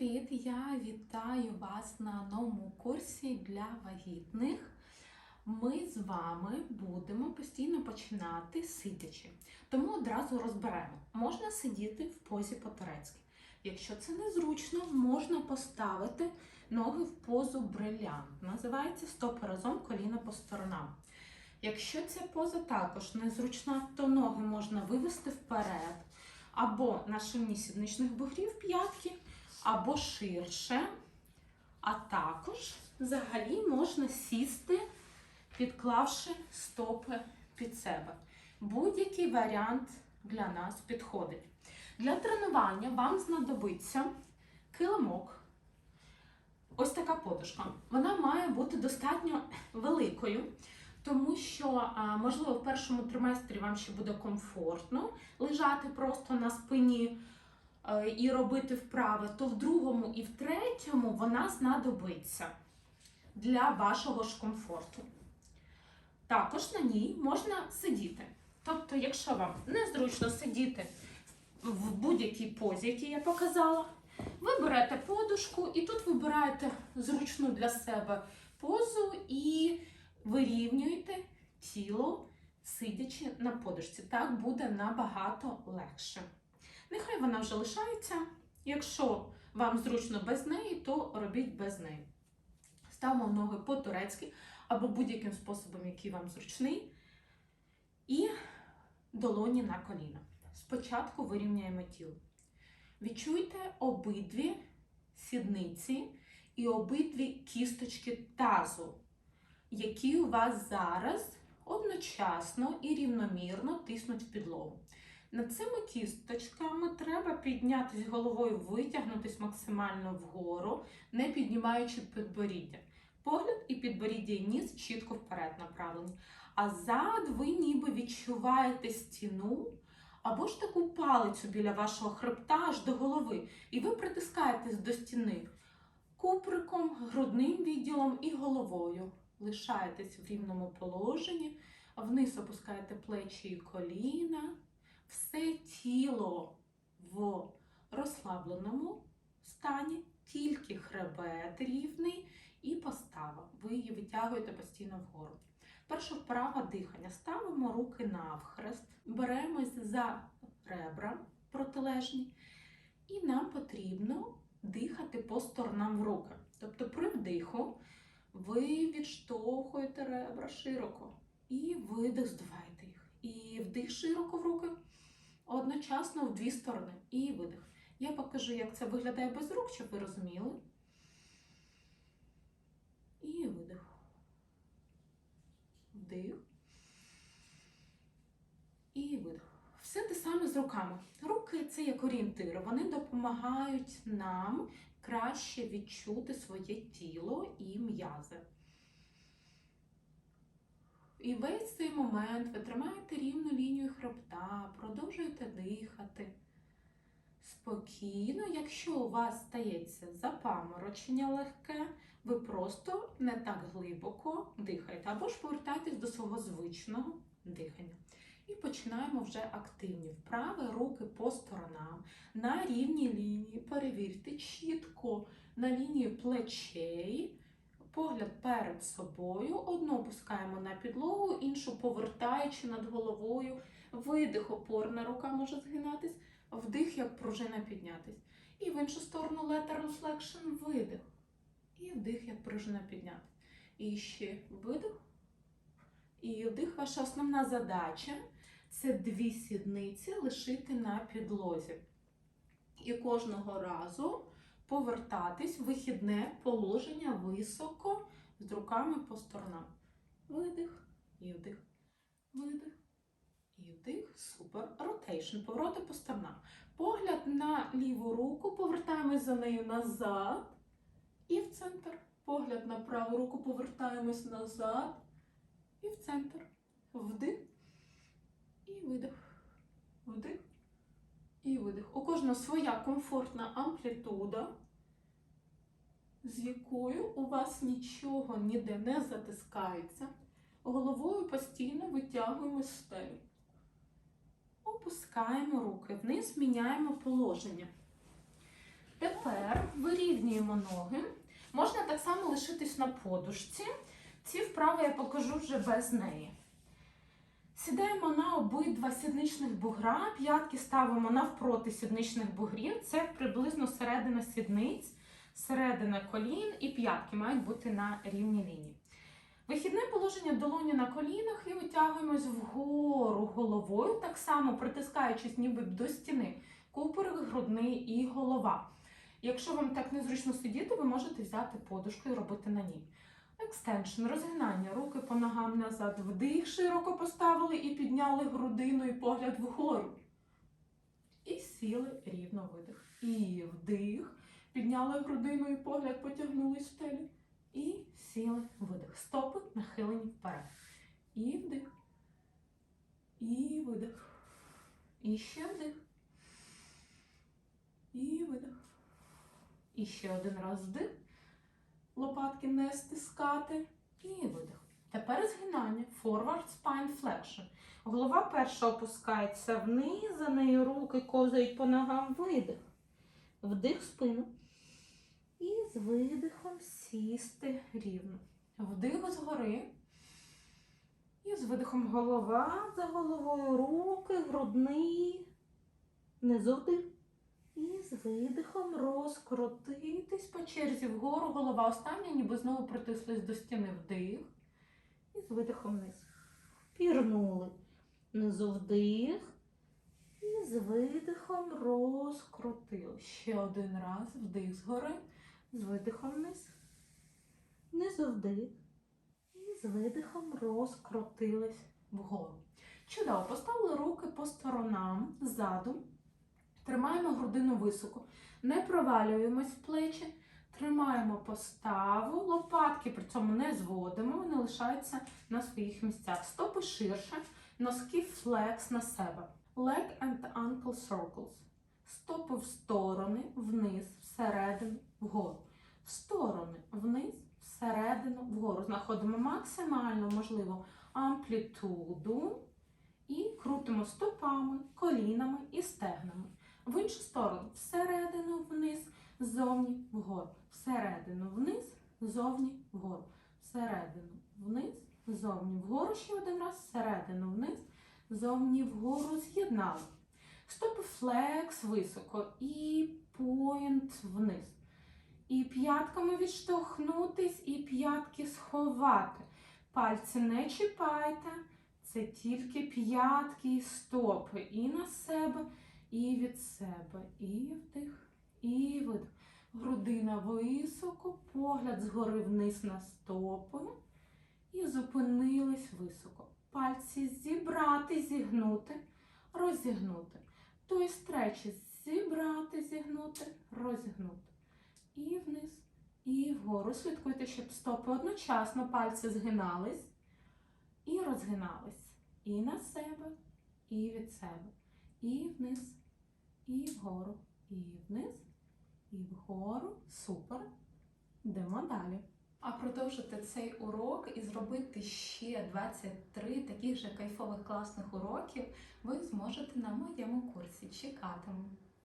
Привіт! Я вітаю вас на новому курсі для вагітних. Ми з вами будемо постійно починати сидячи. Тому одразу розберемо. Можна сидіти в позі по-турецьки. Якщо це незручно, можна поставити ноги в позу брилянт. Називається стопи разом, коліна по сторонам. Якщо ця поза також незручна, то ноги можна вивести вперед або на ширині сідничних бугрів п'ятки, або ширше. А також взагалі можна сісти, підклавши стопи під себе. Будь-який варіант для нас підходить. Для тренування вам знадобиться килимок. Ось така подушка. Вона має бути достатньо великою, тому що, можливо, в першому триместрі вам ще буде комфортно лежати просто на спині і робити вправи, то в другому і в третьому вона знадобиться для вашого ж комфорту. Також на ній можна сидіти. Тобто, якщо вам незручно сидіти в будь-якій позі, якій я показала, ви берете подушку і тут вибираєте зручну для себе позу і вирівнюєте тіло, сидячи на подушці. Так буде набагато легше. Нехай вона вже лишається. Якщо вам зручно без неї, то робіть без неї. Ставимо ноги по-турецьки або будь-яким способом, який вам зручний. І долоні на коліна. Спочатку вирівняємо тіло. Відчуйте обидві сідниці і обидві кісточки тазу, які у вас зараз одночасно і рівномірно тиснуть в підлогу. Над цими кісточками треба піднятись головою, витягнутись максимально вгору, не піднімаючи підборіддя. Погляд і підборіддя і ніс чітко вперед направлені. А зад ви ніби відчуваєте стіну або ж таку палицю біля вашого хребта аж до голови. І ви притискаєтесь до стіни куприком, грудним відділом і головою. Лишаєтесь в рівному положенні, вниз опускаєте плечі і коліна все тіло в розслабленому стані, тільки хребет рівний і постава. Ви її витягуєте постійно вгору. Перше вправа дихання. Ставимо руки навхрест, беремось за ребра протилежні, і нам потрібно дихати по сторонам в руки. Тобто при вдиху ви відштовхуєте ребра широко і видих здуваєте їх. І вдих широко в руки одночасно в дві сторони. І видих. Я покажу, як це виглядає без рук, щоб ви розуміли. І видих. Вдих. І видих. Все те саме з руками. Руки це як орієнтир. Вони допомагають нам краще відчути своє тіло і м'язи. І весь цей момент ви тримаєте рівну лінію хребта, продовжуєте дихати. Спокійно, якщо у вас стається запаморочення легке, ви просто не так глибоко дихаєте, або ж повертайтесь до свого звичного дихання. І починаємо вже активні вправи, руки по сторонам, на рівній лінії. Перевірте чітко на лінії плечей. Погляд перед собою, одну опускаємо на підлогу, іншу повертаючи над головою. Видих, опорна рука може згинатись, вдих, як пружина піднятись. І в іншу сторону lateral flexion, видих. І вдих, як пружина піднятись. І ще видих. І вдих. Ваша основна задача це дві сідниці лишити на підлозі. І кожного разу повертатись в вихідне положення високо з руками по сторонам. Видих і вдих. Видих і вдих. Супер. Ротейшн. Повороти по сторонам. Погляд на ліву руку. Повертаємось за нею назад. І в центр. Погляд на праву руку. Повертаємось назад. І в центр. Вдих. І видих. Вдих. І кожного своя комфортна амплітуда, з якою у вас нічого ніде не затискається. Головою постійно витягуємо з стелі. Опускаємо руки вниз, міняємо положення. Тепер вирівнюємо ноги. Можна так само лишитись на подушці. Ці вправи я покажу вже без неї. Сідаємо на обидва сідничних бугра, п'ятки ставимо навпроти сідничних бугрів. Це приблизно середина сідниць, середина колін і п'ятки мають бути на рівній лінії. Вихідне положення долоні на колінах і витягуємось вгору головою, так само притискаючись ніби до стіни, купорик, грудний і голова. Якщо вам так незручно сидіти, ви можете взяти подушку і робити на ній. Екстеншн, розгинання, руки по ногам назад, вдих, широко поставили і підняли грудину і погляд вгору. І сіли рівно видих. І вдих, підняли грудину і погляд, потягнулись в телі. І сіли видих. Стопи нахилені вперед. І вдих. І видих. І ще вдих. І видих. І ще один раз вдих. Лопатки не стискати. І видих. Тепер згинання. Forward spine flexion. Голова перша опускається вниз, за нею руки ковзають по ногам. Видих. Вдих спину. І з видихом сісти рівно. Вдих згори. І з видихом голова за головою, руки, грудний. Внизу вдих. І з видихом розкрутитись по черзі вгору, голова остання, ніби знову притислись до стіни вдих. І з видихом вниз. Пірнули. Внизу вдих. І з видихом розкрутили. Ще один раз вдих згори. З видихом вниз. Внизу вдих. І з видихом розкрутились вгору. Чудово, поставили руки по сторонам ззаду. Тримаємо грудину високо. Не провалюємось в плечі. Тримаємо поставу. Лопатки при цьому не зводимо, вони лишаються на своїх місцях. Стопи ширше, носки флекс на себе. Leg and ankle circles. Стопи в сторони, вниз, всередину, вгору. В сторони, вниз, всередину, вгору. Знаходимо максимально можливо амплітуду і крутимо стопами, колінами і стегнами. В іншу сторону, всередину, вниз, ззовні, вгору. Всередину, вниз, ззовні, вгору. Всередину, вниз, ззовні, вгору. Ще один раз. Всередину, вниз, ззовні, вгору. З'єднали. Стопи флекс високо і поінт вниз. І п'ятками відштовхнутись, і п'ятки сховати. Пальці не чіпайте. Це тільки п'ятки і стопи. І на себе, і від себе. І вдих, і видих. Грудина високо, погляд згори вниз на стопи. І зупинились високо. Пальці зібрати, зігнути, розігнути. Той стречі зібрати, зігнути, розігнути. І вниз, і вгору. Слідкуйте, щоб стопи одночасно пальці згинались і розгинались. І на себе, і від себе. І вниз, і вгору, і вниз, і вгору. Супер. Йдемо далі. А продовжити цей урок і зробити ще 23 таких же кайфових класних уроків ви зможете на моєму курсі. Чекатиму.